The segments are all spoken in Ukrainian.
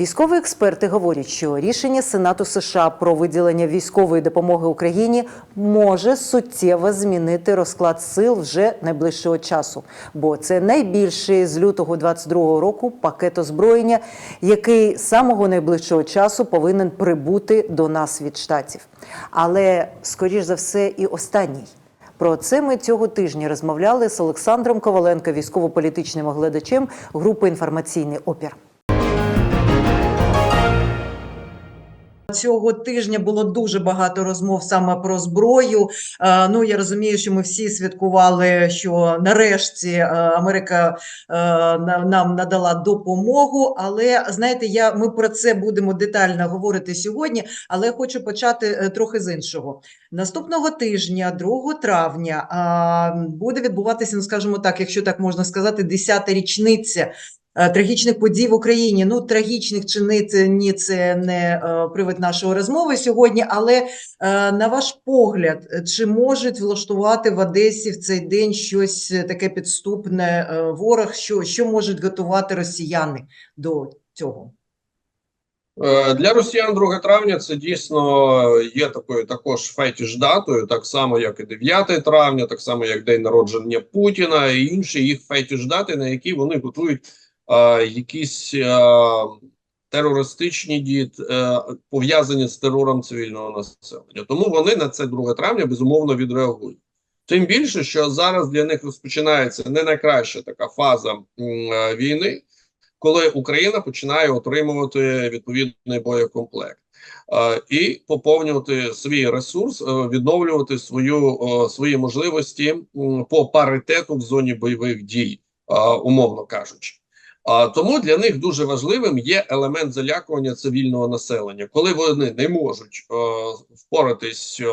Військові експерти говорять, що рішення Сенату США про виділення військової допомоги Україні може суттєво змінити розклад сил вже найближчого часу, бо це найбільший з лютого 22 року пакет озброєння, який самого найближчого часу повинен прибути до нас від штатів. Але скоріш за все, і останній. Про це ми цього тижня розмовляли з Олександром Коваленко, військово-політичним оглядачем групи інформаційний опір. Цього тижня було дуже багато розмов саме про зброю. Е, Ну я розумію, що ми всі святкували, що нарешті е, Америка е, на- нам надала допомогу. Але знаєте, я ми про це будемо детально говорити сьогодні. Але хочу почати трохи з іншого. Наступного тижня, 2 травня, буде відбуватися, ну скажімо так, якщо так можна сказати, 10-та річниця трагічних подій в Україні. Ну, трагічних чи ні, це не е, привід нашої розмови сьогодні. Але е, на ваш погляд, е, чи можуть влаштувати в Одесі в цей день щось е, таке підступне е, ворог? Що, що можуть готувати росіяни до цього? Е, Для росіян 2 травня це дійсно є такою також фетіш датою, так само як і 9 травня, так само як день народження Путіна і інші їх фетіш дати, на які вони готують е, якісь е, терористичні дії, е, пов'язані з терором цивільного населення. Тому вони на це 2 травня безумовно відреагують. Тим більше, що зараз для них розпочинається не найкраща така фаза е, війни коли Україна починає отримувати відповідний боєкомплект е, і поповнювати свій ресурс, е, відновлювати свою е, свої можливості по паритету в зоні бойових дій, е, умовно кажучи. А тому для них дуже важливим є елемент залякування цивільного населення, коли вони не можуть е, впоратись е,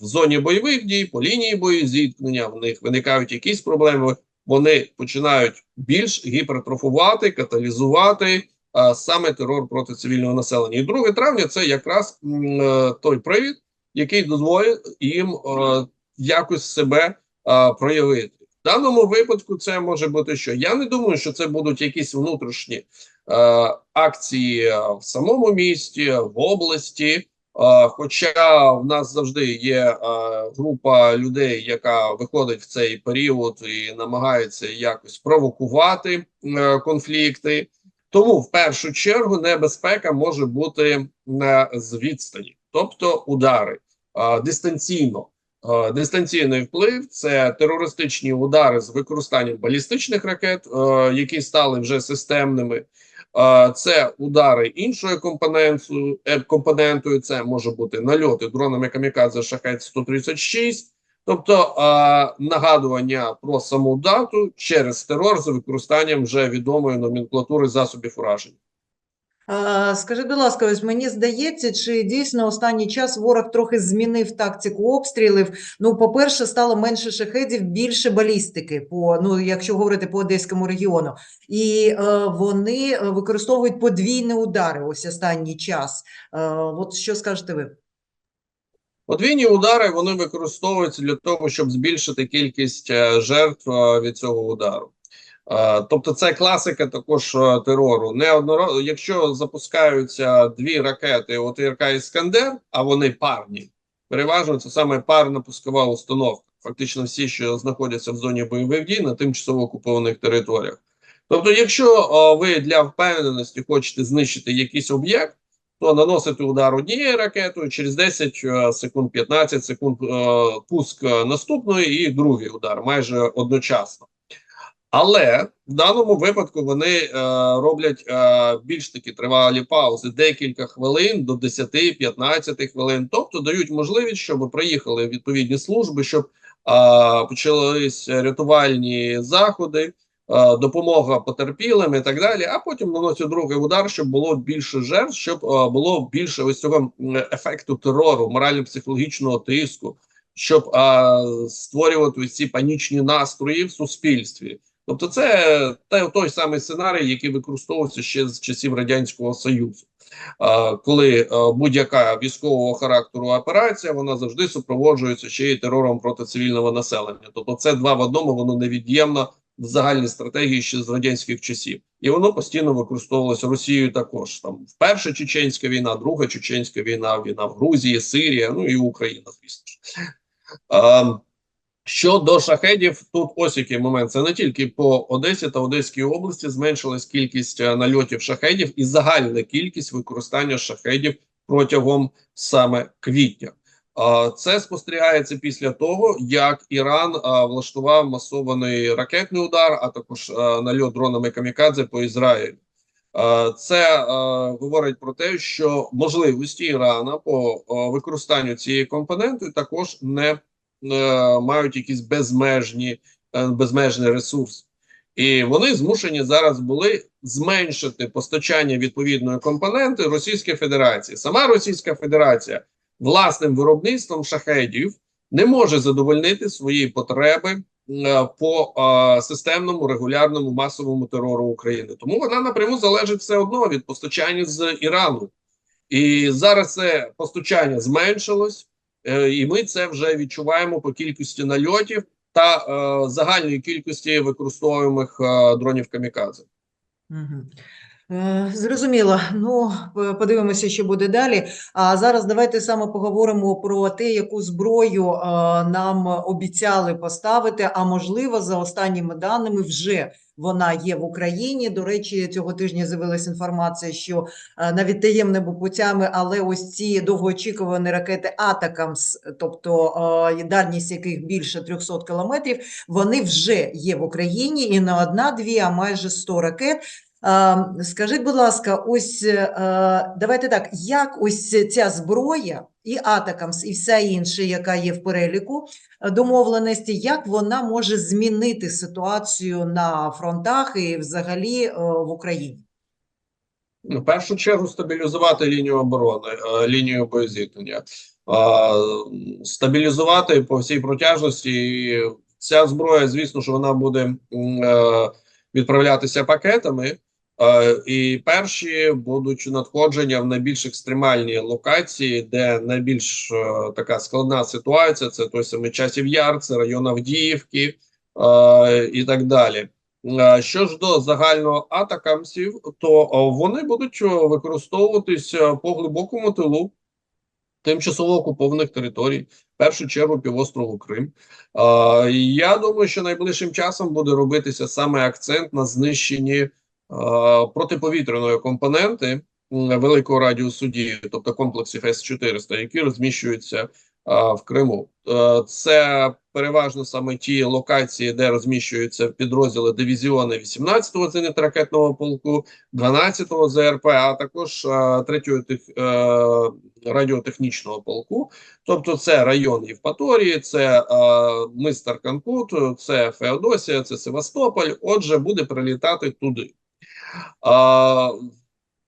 в зоні бойових дій, по лінії боєзіткнення, в них виникають якісь проблеми вони починають більш гіпертрофувати, каталізувати а, саме терор проти цивільного населення. І 2 травня це якраз е, той привід, який дозволить їм е, якось себе е, проявити. В даному випадку це може бути що. Я не думаю, що це будуть якісь внутрішні е, акції е, в самому місті, в області. Е, Хоча в нас завжди є е, група людей, яка виходить в цей період і намагається якось провокувати е, конфлікти. Тому в першу чергу небезпека може бути на з відстані, тобто удари е, дистанційно. Е, Дистанційний вплив це терористичні удари з використанням балістичних ракет, е, які стали вже системними. Е, Це удари іншою компонентою. Це може бути нальоти дронами камікадзе шахет 136 тобто нагадування про саму дату через терор з використанням вже відомої номенклатури засобів ураження. Скажи, будь ласка, ось мені здається, чи дійсно останній час ворог трохи змінив тактику обстрілів? Ну, по-перше, стало менше шахедів, більше балістики, по, ну, якщо говорити по Одеському регіону. І е, вони е, використовують подвійні удари ось останній час. Е, от що скажете ви? Подвійні удари вони використовуються для того, щоб збільшити кількість е, жертв е, від цього удару. Е, Тобто, це класика також е, терору. Неодноразово, якщо запускаються дві ракети ОТРК Іскандер, а вони парні, переважно це саме парна пускова установка. Фактично, всі, що знаходяться в зоні бойових дій на тимчасово окупованих територіях. Тобто, якщо е, ви для впевненості хочете знищити якийсь об'єкт, то наносити удар однією ракетою, через 10 е, секунд, 15 секунд е, пуск наступної і другий удар майже одночасно. Але в даному випадку вони е, роблять е, більш такі тривалі паузи, декілька хвилин до 10-15 хвилин. Тобто дають можливість, щоб приїхали відповідні служби, щоб е, почались рятувальні заходи, е, допомога потерпілим і так далі. А потім наносять другий удар, щоб було більше жертв, щоб е, було більше ось цього ефекту терору, морально-психологічного тиску, щоб е, створювати ці панічні настрої в суспільстві. Тобто, це той самий сценарій, який використовувався ще з часів радянського союзу, коли е, будь-яка військового характеру операція вона завжди супроводжується ще й терором проти цивільного населення. Тобто, це два в одному, воно невід'ємно в загальній стратегії ще з радянських часів, і воно постійно використовувалося Росією також. Там перша чеченська війна, друга чеченська війна, війна в Грузії, Сирія, ну і Україна, звісно ж. Щодо шахедів, тут ось який момент. Це не тільки по Одесі та Одеській області зменшилась кількість е, нальотів шахедів і загальна кількість використання шахедів протягом саме квітня. Це спостерігається після того, як Іран влаштував масований ракетний удар, а також нальот дронами камікадзе по Ізраїлю. Це говорить про те, що можливості Ірана по використанню цієї компоненти також не е, мають якісь безмежні е, безмежний ресурс. І вони змушені зараз були зменшити постачання відповідної компоненти Російської Федерації. Сама Російська Федерація власним виробництвом шахедів не може задовольнити свої потреби е, по е, системному регулярному масовому терору України. Тому вона напряму залежить все одно від постачання з Ірану. І зараз це постачання зменшилось, е, і ми це вже відчуваємо по кількості нальотів та е, загальної кількості використовуємих е, дронів камікадзе. Мгм. Е, Зрозуміло. Ну, подивимося, що буде далі. А зараз давайте саме поговоримо про те, яку зброю е, нам обіцяли поставити. А можливо, за останніми даними, вже вона є в Україні. До речі, цього тижня з'явилася інформація, що е, навіть таємними путями, але ось ці довгоочікувані ракети Атакамс, тобто е, дальність яких більше 300 кілометрів, вони вже є в Україні і не одна-дві, а майже 100 ракет. Скажіть, будь ласка, ось е, давайте так, як ось ця зброя і Атакамс, і вся інша, яка є в переліку е, домовленості, як вона може змінити ситуацію на фронтах і взагалі е, в Україні? Ну, В першу чергу стабілізувати лінію оборони, е, лінію боєзіткнення, Е, стабілізувати по всій протяжності. І Ця зброя, звісно, що вона буде е, відправлятися пакетами. Е, І перші будуть надходження в найбільш екстремальні локації, де найбільш е, така складна ситуація. Це той самий часів яр, це район Авдіївки е, і так далі. Що ж до загального атакамсів, то вони будуть використовуватись по глибокому тилу тимчасово окупованих територій, в першу чергу півострову Крим. Я думаю, що найближчим часом буде робитися саме акцент на знищенні протиповітряної компоненти великого радіусу дії, тобто комплексів С-400, які розміщуються в Криму. Це переважно саме ті локації, де розміщуються підрозділи дивізіони 18-го зенітно-ракетного полку, 12-го ЗРП, а також 3-го тех, е, радіотехнічного полку. Тобто, це район Євпаторії, це мистер Канкут, це Феодосія, це Севастополь. Отже, буде прилітати туди.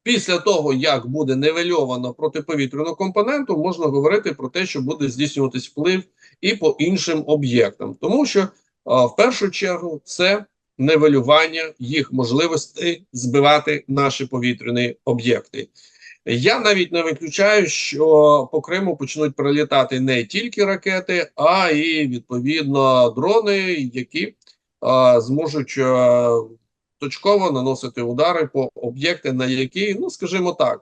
Після того, як буде нивельовано протиповітряну компоненту, можна говорити про те, що буде здійснюватись вплив і по іншим об'єктам, тому що в першу чергу це нивелювання їх можливостей збивати наші повітряні об'єкти. Я навіть не виключаю, що по Криму почнуть прилітати не тільки ракети, а і відповідно дрони, які а, зможуть а, точково наносити удари по об'єкти, на які, ну скажімо так,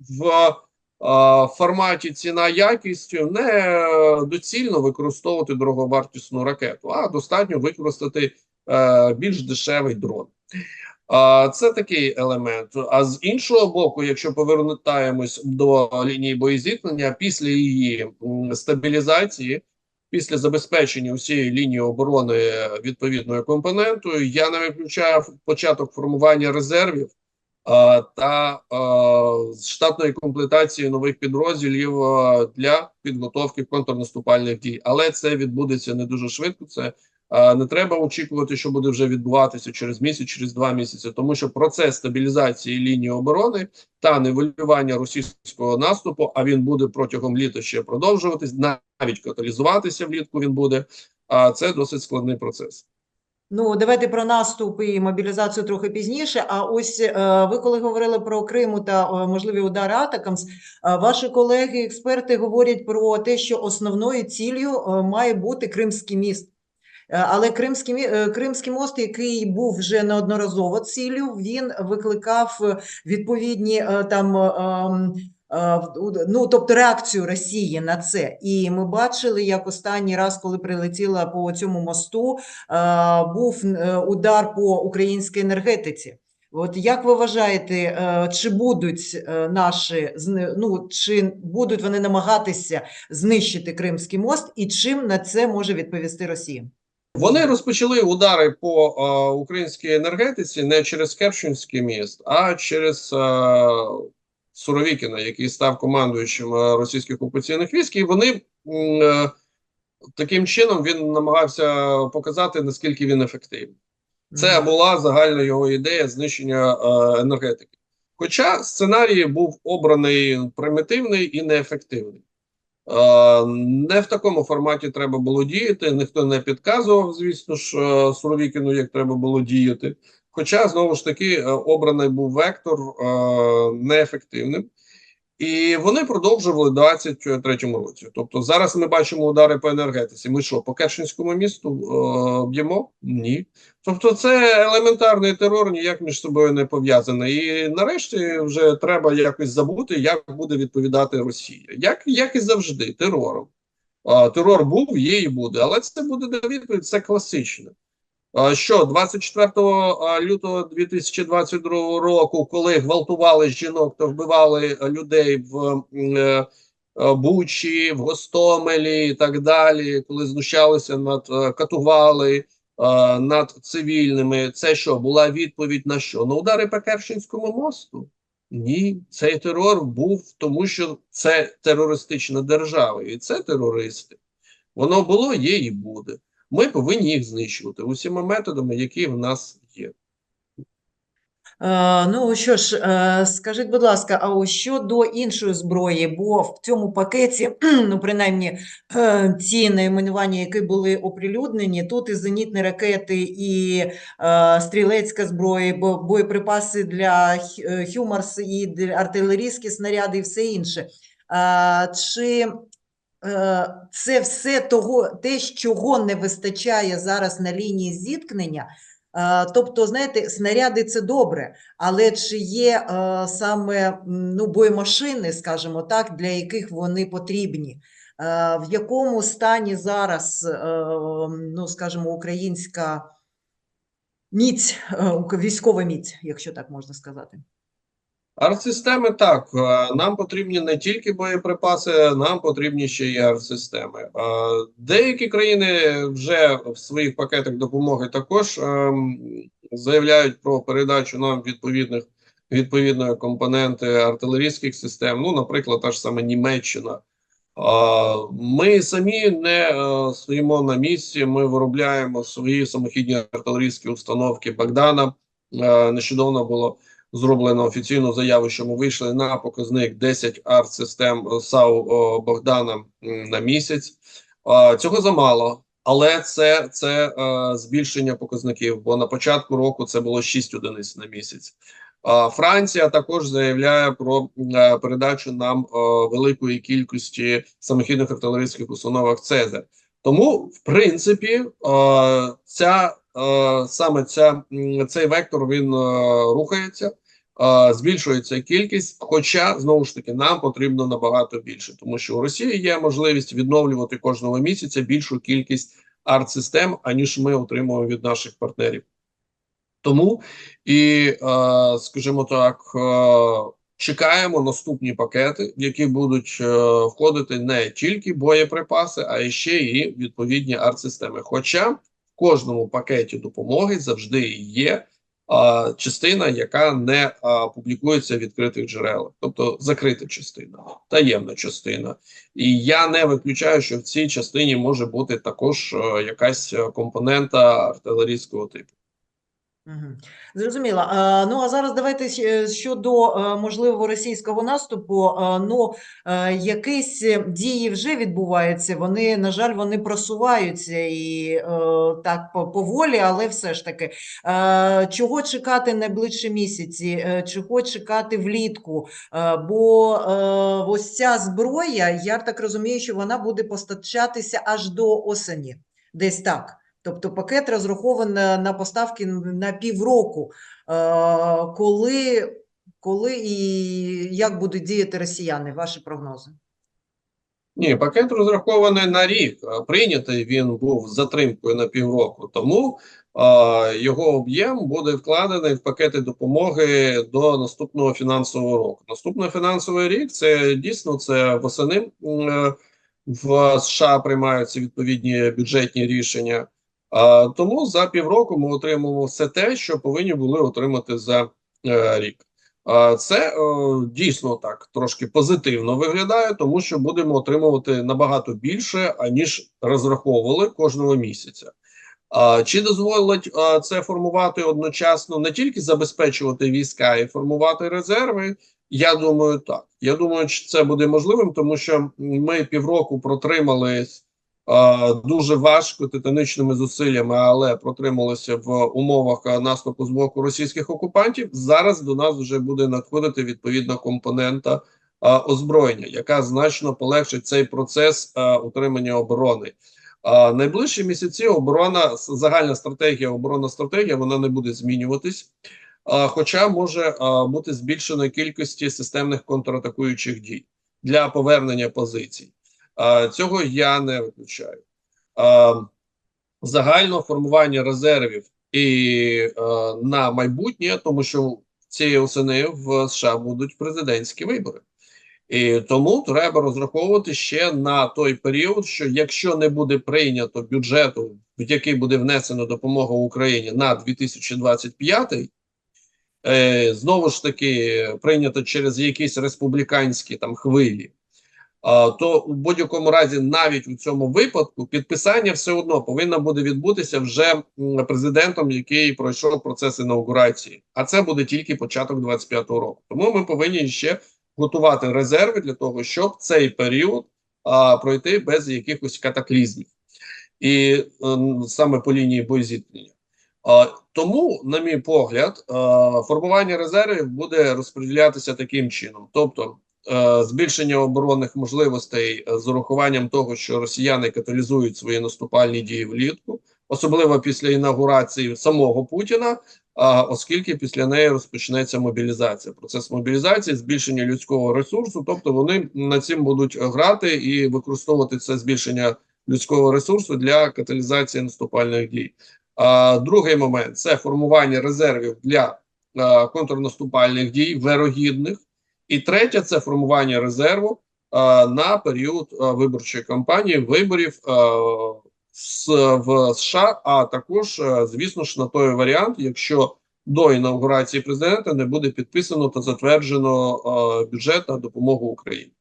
в а, форматі ціна якістю не е, доцільно використовувати дороговартісну ракету, а достатньо використати е, більш дешевий дрон. Це такий елемент. А з іншого боку, якщо повертаємось до лінії боєзіткнення, після її стабілізації, після забезпечення усієї лінії оборони відповідною компонентою, я не виключаю початок формування резервів а, та а, штатної комплектації нових підрозділів а, для підготовки контрнаступальних дій. Але це відбудеться не дуже швидко. Це не треба очікувати, що буде вже відбуватися через місяць, через два місяці, тому що процес стабілізації лінії оборони та нивелювання російського наступу, а він буде протягом літа ще продовжуватись, навіть каталізуватися влітку. Він буде. А це досить складний процес. Ну, давайте про наступ і мобілізацію трохи пізніше. А ось е, ви коли говорили про Криму та е, можливі удари Атакамс, е, ваші колеги, експерти говорять про те, що основною ціллю е, має бути Кримський міст. Е, Але Кримський, е, Кримський мост, який був вже неодноразово ціллю, він викликав відповідні е, там. ем, Ну, тобто реакцію Росії на це. І ми бачили, як останній раз, коли прилетіла по цьому мосту, був удар по українській енергетиці. От як ви вважаєте, чи будуть наші ну, чи будуть вони намагатися знищити Кримський мост, і чим на це може відповісти Росія? Вони розпочали удари по е, українській енергетиці не через Керченський міст, а через е, Суровікіна, який став командуючим е, російських окупаційних військ, і вони е, таким чином він намагався показати, наскільки він ефективний. Це була загальна його ідея знищення е, енергетики. Хоча сценарій був обраний примітивний і неефективний. Е, не в такому форматі треба було діяти. Ніхто не підказував, звісно ж, е, Суровікіну, як треба було діяти. Хоча, знову ж таки, е, обраний був вектор неефективним. І вони продовжували в 23-му році. Тобто зараз ми бачимо удари по енергетиці. Ми що, по Керченському місту е, б'ємо? Ні. Тобто, це елементарний терор, ніяк між собою не пов'язаний. І нарешті вже треба якось забути, як буде відповідати Росія. Як, як і завжди, терором. Терор був, є і буде, але це буде відповідь, це класичне. А, що 24 лютого 2022 року, коли гвалтували жінок та вбивали людей в е, е, Бучі, в Гостомелі і так далі, коли знущалися над е, катували е, над цивільними, це що була відповідь на що? На удари по Керченському мосту? Ні, цей терор був тому, що це терористична держава, і це терористи. Воно було, є і буде. Ми повинні їх знищувати усіма методами, які в нас є. Е, Ну що ж, е, скажіть, будь ласка, а щодо іншої зброї, бо в цьому пакеті, ну принаймні е, ці найменування, які були оприлюднені, тут і зенітні ракети, і стрілецька зброя, бо- боєприпаси для Хюмарс, і артилерійські снаряди, і все інше. Чи це все того, те, чого не вистачає зараз на лінії зіткнення? Е, Тобто, знаєте, снаряди це добре, але чи є е, саме ну, боємашини, скажімо так, для яких вони потрібні? Е, В якому стані зараз, е, ну, скажімо, українська міць, е, військова міць, якщо так можна сказати? Артсистеми так, е, нам потрібні не тільки боєприпаси, нам потрібні ще й артсистеми. Е, Деякі країни вже в своїх пакетах допомоги також ем, заявляють про передачу нам відповідних відповідної компоненти артилерійських систем. Ну, наприклад, та ж саме Німеччина. Ми самі не е, стоїмо на місці. Ми виробляємо свої самохідні артилерійські установки Богдана. Е, Нещодавно було зроблено офіційну заяву, що ми вийшли на показник 10 арт-систем САУ Богдана на місяць. Цього замало, але це, це е, збільшення показників, бо на початку року це було 6 одиниць на місяць. Франція також заявляє про е, передачу нам е, великої кількості самохідних артилерійських установок Цезар. Тому, в принципі, е, ця е, саме ця цей вектор він е, рухається, е, збільшується кількість. Хоча знову ж таки нам потрібно набагато більше, тому що у Росії є можливість відновлювати кожного місяця більшу кількість арт-систем, аніж ми отримуємо від наших партнерів. Тому і, е, скажімо так, е, чекаємо наступні пакети, в які будуть е, входити не тільки боєприпаси, а ще і відповідні арт-системи. Хоча кожному пакеті допомоги завжди є а, частина, яка не а, публікується в відкритих джерелах, тобто закрита частина, таємна частина. І я не виключаю, що в цій частині може бути також а, якась е, компонента артилерійського типу. Зрозуміло. Е, Ну, а зараз давайте щодо е, можливого російського наступу. Е, Ну, е, якісь е, дії вже відбуваються. Вони, на жаль, вони просуваються і е, так поволі, але все ж таки. Е, Чого чекати найближчі місяці? Е, Чого чекати влітку? Е, Бо е, ось ця зброя, я так розумію, що вона буде постачатися аж до осені. Десь так. Тобто пакет розрахований на поставки на півроку. Е, Коли, коли і як будуть діяти росіяни? Ваші прогнози? Ні, пакет розрахований на рік. Прийнятий він був з затримкою на півроку, тому а, його об'єм буде вкладений в пакети допомоги до наступного фінансового року. Наступний фінансовий рік це дійсно це восени е, в США приймаються відповідні бюджетні рішення. Тому за півроку ми отримаємо все те, що повинні були отримати за е, рік. Це дійсно так трошки позитивно виглядає, тому що будемо отримувати набагато більше, аніж розраховували кожного місяця. Чи дозволить це формувати одночасно не тільки забезпечувати війська і формувати резерви? Я думаю, так. Я думаю, що це буде можливим, тому що ми півроку протримались дуже важко титанічними зусиллями, але протрималися в умовах наступу з боку російських окупантів. Зараз до нас вже буде надходити відповідна компонента озброєння, яка значно полегшить цей процес утримання оборони. Найближчі місяці оборона загальна стратегія, оборонна стратегія, вона не буде змінюватись. Хоча може бути збільшено кількості системних контратакуючих дій для повернення позицій. Цього я не виключаю. Загально формування резервів і на майбутнє, тому що цієї осени в США будуть президентські вибори. І тому треба розраховувати ще на той період, що якщо не буде прийнято бюджету, в який буде внесено допомога Україні на 2025, е, знову ж таки прийнято через якісь республіканські там хвилі, то у будь-якому разі, навіть у цьому випадку, підписання все одно повинно буде відбутися вже президентом, який пройшов процес інаугурації. А це буде тільки початок 25-го року. Тому ми повинні ще готувати резерви для того, щоб цей період а, пройти без якихось катаклізмів, і ем, саме по лінії боєзіткнення. А, тому, на мій погляд, а, формування резервів буде розподілятися таким чином: тобто е, збільшення оборонних можливостей е, з урахуванням того, що росіяни каталізують свої наступальні дії влітку, особливо після інаугурації самого Путіна. Оскільки після неї розпочнеться мобілізація, процес мобілізації, збільшення людського ресурсу, тобто вони над цим будуть грати і використовувати це збільшення людського ресурсу для каталізації наступальних дій. А другий момент це формування резервів для а, контрнаступальних дій, вирогідних, і третє це формування резерву е, на період е, виборчої кампанії, виборів. е, в США, а також, е, звісно ж, на той варіант, якщо до інаугурації президента не буде підписано та затверджено е, бюджет на допомогу Україні.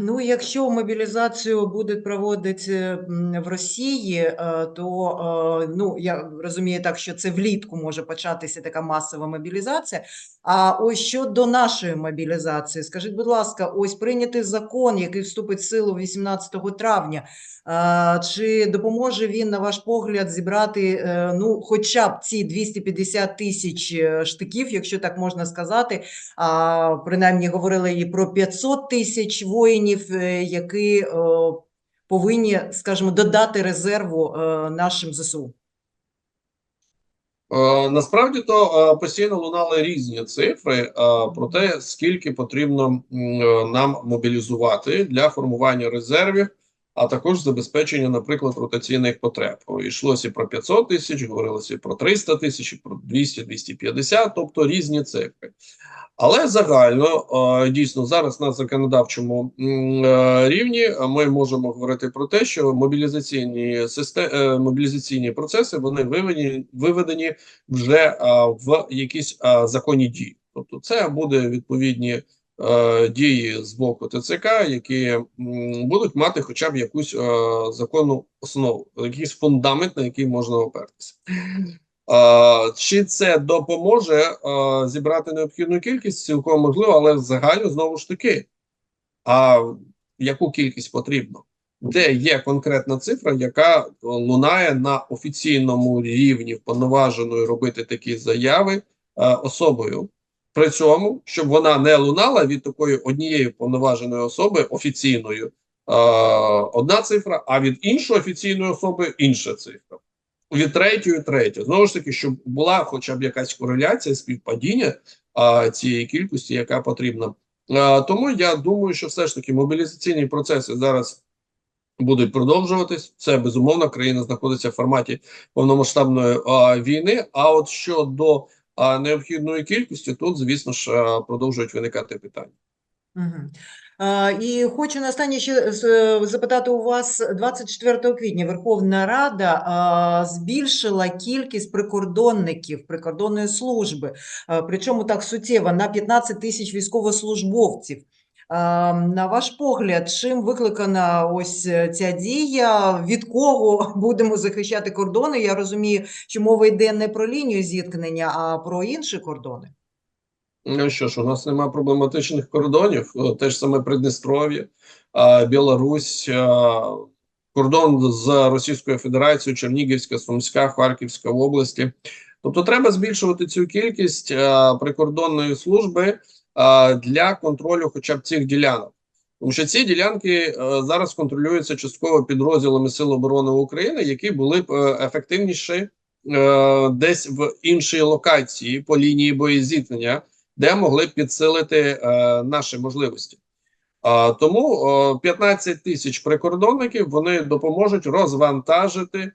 Ну, якщо мобілізацію будуть проводити в Росії, е, то е, ну я розумію так, що це влітку може початися така масова мобілізація. А ось щодо нашої мобілізації, скажіть, будь ласка, ось прийнятий закон, який вступить в силу 18 травня. е, Чи допоможе він, на ваш погляд, зібрати ну, хоча б ці 250 тисяч штиків, якщо так можна сказати, а, принаймні говорили і про 500 тисяч воїнів, е, які е, повинні, скажімо, додати резерву е, нашим ЗСУ. Насправді то постійно лунали різні цифри про те, скільки потрібно нам мобілізувати для формування резервів, а також забезпечення, наприклад, ротаційних потреб. Йшлося про 500 тисяч, говорилося про 300 тисяч, про 200-250, тобто різні цифри. Але загально е, дійсно зараз на законодавчому е, рівні ми можемо говорити про те, що мобілізаційні системи, мобілізаційні процеси вони виведені, виведені вже в якісь законні дії. Тобто, це буде відповідні е, дії з боку ТЦК, які будуть мати хоча б якусь е, законну основу, якийсь фундамент, на який можна опертися. Е, чи це допоможе е, зібрати необхідну кількість? Цілком можливо, але загально знову ж таки. А яку кількість потрібно? Де є конкретна цифра, яка лунає на офіційному рівні вповноваженої робити такі заяви е, особою? При цьому, щоб вона не лунала від такої однієї вповноваженої особи офіційною, одна цифра, а від іншої офіційної особи інша цифра. Від третьої третя. Знову ж таки, щоб була хоча б якась кореляція, співпадіння а, цієї кількості, яка потрібна. А, тому я думаю, що все ж таки мобілізаційні процеси зараз будуть продовжуватись. Це безумовно країна знаходиться в форматі повномасштабної а, війни. А от щодо а, необхідної кількості, тут, звісно ж, а, продовжують виникати питання. Мгм. І хочу на останнє ще з- запитати у вас 24 квітня Верховна Рада збільшила кількість прикордонників прикордонної служби, причому так суттєво на 15 тисяч військовослужбовців. На ваш погляд, чим викликана ось е, ця дія? Від кого будемо захищати кордони? Я розумію, що мова йде не про лінію зіткнення, а про інші кордони. Ну що ж, у нас немає проблематичних кордонів, О, те ж саме Придністров'я, Білорусь, кордон з Російською Федерацією, Чернігівська, Сумська, Харківська області. Тобто треба збільшувати цю кількість прикордонної служби для контролю хоча б цих ділянок. Тому що ці ділянки е, зараз контролюються частково підрозділами Сил оборони України, які були б е, ефективніші е, десь в іншій локації по лінії боєзіткнення, де могли б підсилити е, наші можливості. Тому е, 15 тисяч прикордонників вони допоможуть розвантажити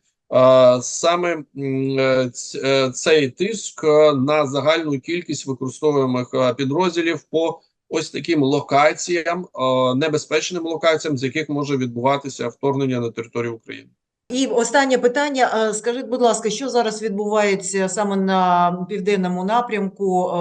саме е, е, цей тиск на загальну кількість використовуємих підрозділів по ось таким локаціям, небезпечним локаціям, з яких може відбуватися вторгнення на територію України. І останнє питання. Е, Скажіть, будь ласка, що зараз відбувається саме на південному напрямку, е,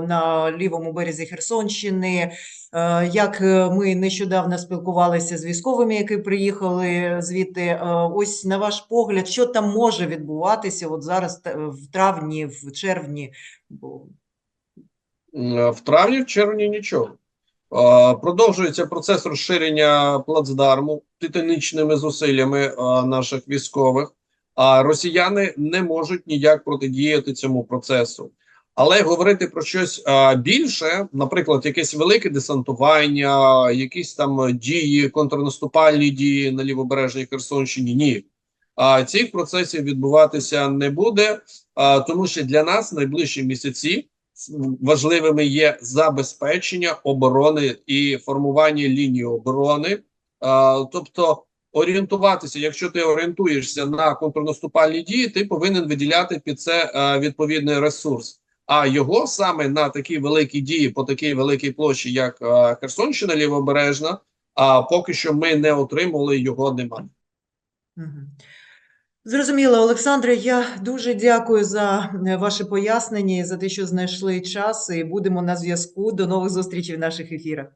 на лівому березі Херсонщини? Е, Як ми нещодавно спілкувалися з військовими, які приїхали звідти, ось на ваш погляд, що там може відбуватися от зараз в травні, в червні? В травні, в червні нічого. Продовжується процес розширення плацдарму титанічними зусиллями наших військових, а росіяни не можуть ніяк протидіяти цьому процесу. Але говорити про щось більше, наприклад, якесь велике десантування, якісь там дії, контрнаступальні дії на лівобережній Херсонщині, ні. А цих процесів відбуватися не буде, тому що для нас найближчі місяці важливими є забезпечення оборони і формування лінії оборони. Тобто орієнтуватися, якщо ти орієнтуєшся на контрнаступальні дії, ти повинен виділяти під це а, відповідний ресурс. А його саме на такі великі дії по такій великій площі, як а, Херсонщина лівобережна, а поки що ми не отримали його немає. Зрозуміло, Олександре, я дуже дякую за ваше пояснення за те, що знайшли час, і будемо на зв'язку. До нових зустрічей в наших ефірах.